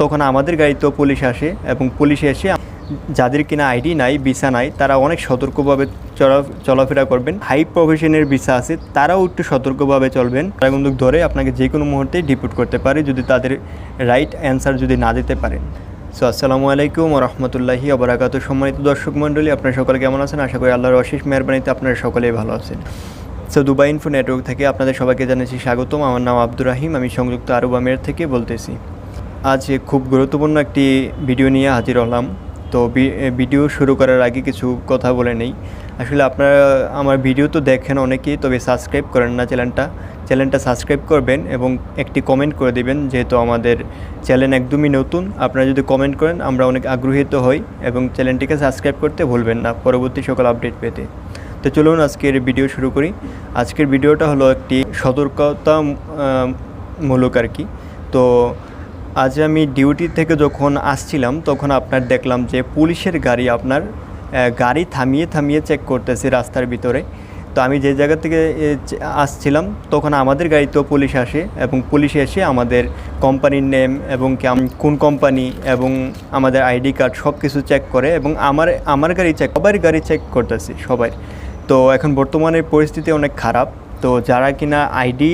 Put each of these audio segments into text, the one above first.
তখন আমাদের গাড়িতেও পুলিশ আসে এবং পুলিশ এসে যাদের কিনা আইডি নাই, ভিসা নাই, তারা অনেক সতর্কভাবে চলা, চলাফেরা করবেন। হাই প্রফেশনের ভিসা আছে, তারাও একটু সতর্কভাবে চলবেন। তারা কিন্তু ধরে আপনাকে যে কোনো মুহূর্তে ডিপুট করতে পারে যদি তাদের রাইট অ্যান্সার যদি না দিতে পারেন সো, আসসালামু আলাইকুম রহমতুল্লাহি অবরাকাত সম্মানিত দর্শক মণ্ডলী, আপনারা সকলে কেমন আছেন? আশা করি আল্লাহর অশেষ মেহরবানিতে আপনারা সকলেই ভালো আছেন। সো, দুবাই ইনফো নেটওয়ার্ক থেকে আপনাদের সবাইকে জানাচ্ছি স্বাগতম। আমার নাম আব্দুর রাহিম, আমি সংযুক্ত আরব আমিরাত থেকে বলতেছি। আজ খুব গুরুত্বপূর্ণ একটি ভিডিও নিয়ে হাজির হলাম। তো ভিডিও শুরু করার আগে কিছু কথা বলে নেই। আসলে আপনারা, আমার ভিডিও তো দেখেন অনেকেই, তবে সাবস্ক্রাইব করেন না চ্যানেলটা। চ্যানেলটা সাবস্ক্রাইব করবেন এবং একটি কমেন্ট করে দিবেন, যেহেতু আমাদের চ্যানেল একদমই নতুন। আপনারা যদি কমেন্ট করেন, আমরা অনেক আগ্রহীত হই এবং চ্যানেলটিকে সাবস্ক্রাইব করতে ভুলবেন না পরবর্তী সকল আপডেট পেতে। তো চলুন আজকের ভিডিও শুরু করি। আজকের ভিডিওটা হলো একটি সতর্কতা মূলক আর কি। তো আজ আমি ডিউটি থেকে যখন আসছিলাম, তখন আপনার দেখলাম যে পুলিশের গাড়ি আপনার গাড়ি থামিয়ে থামিয়ে চেক করতেছে রাস্তার ভিতরে। তো আমি যে জায়গা থেকে আসছিলাম, তখন আমাদের গাড়িতেও পুলিশ আসে এবং পুলিশ এসে আমাদের কোম্পানির নেম এবং কোন কোম্পানি এবং আমাদের আইডি কার্ড সব কিছু চেক করে এবং আমার আমার গাড়ি চেক সবার গাড়ি চেক করতেছে সবাই। তো এখন বর্তমানে পরিস্থিতি অনেক খারাপ। তো যারা কিনা আইডি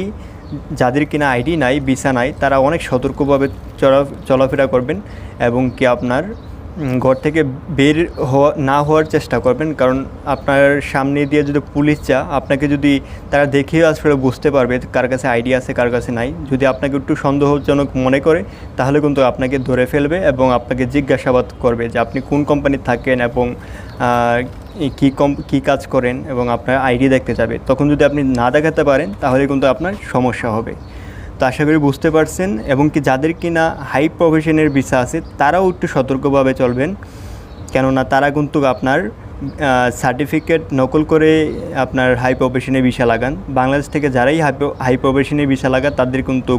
যাদের কিনা আইডি নাই, ভিসা নাই, তারা অনেক সতর্কভাবে চলা, চলাফেরা করবেন এবং কি আপনার ঘর থেকে বের হওয়া, না হওয়ার চেষ্টা করবেন। কারণ আপনার সামনে দিয়ে যদি পুলিশ যা আপনাকে যদি তারা দেখেও আসলে বুঝতে পারবে কার কাছে আইডি আছে, কার কাছে নাই। যদি আপনাকে একটু সন্দেহজনক মনে করে, তাহলে কিন্তু আপনাকে ধরে ফেলবে এবং আপনাকে জিজ্ঞাসাবাদ করবে যে আপনি কোন কোম্পানির থাকেন এবং কী কম, কী কাজ করেন এবং আপনার আইডি দেখতে যাবে, তখন যদি আপনি না দেখাতে পারেন, তাহলে কিন্তু আপনার সমস্যা হবে। তো আশা করি বুঝতে পারছেন এবং কি যাদের কিনা হাই প্রফেশনের ভিসা আছে, তারাও একটু সতর্কভাবে চলবেন। কেননা তারা কিন্তু আপনার সার্টিফিকেট নকল করে আপনার হাই প্রফেশনে ভিসা লাগান। বাংলাদেশ থেকে যারাই হাই হাই প্রফেশনে ভিসা লাগান তাদের কিন্তু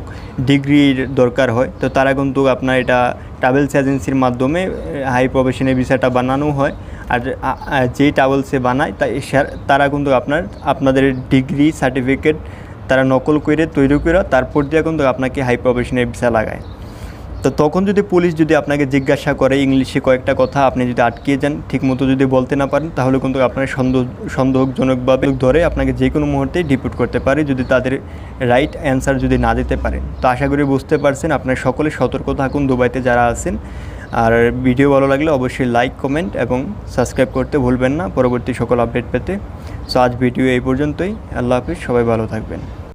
ডিগ্রির দরকার হয়। তো তারা কিন্তু আপনার এটা ট্রাভেলস এজেন্সির মাধ্যমে হাই প্রফেশনের ভিসাটা বানানো হয়। আর যেই ট্রাভেলসে বানায়, তাই সে- তারা কিন্তু আপনার, আপনাদের ডিগ্রি সার্টিফিকেট তারা নকল করে তৈরি করে তারপর দিয়ে কিন্তু আপনাকে হাই প্রফেশনের ভিসা লাগায়। তো তখন যদি পুলিশ যদি আপনাকে জিজ্ঞাসা করে ইংলিশে কয়েকটা কথা, আপনি যদি আটকিয়ে যান, ঠিকমতো যদি বলতে না পারেন, তাহলে কিন্তু আপনার সন্দেহ, সন্দেহজনকভাবে ধরে আপনাকে যে কোনো মুহূর্তেই ডিপুট করতে পারে, যদি তাদের রাইট অ্যান্সার যদি না দিতে পারেন তো আশা করি বুঝতে পারছেন, আপনার সকলে সতর্ক থাকুন, দুবাইতে যারা আছেন। আর ভিডিও ভালো লাগলে অবশ্যই লাইক, কমেন্ট এবং সাবস্ক্রাইব করতে ভুলবেন না। পরবর্তী সকল আপডেট পেতে। সো আজ ভিডিও এই পর্যন্তই। আল্লাহ হাফিজ, সবাই ভালো থাকবেন।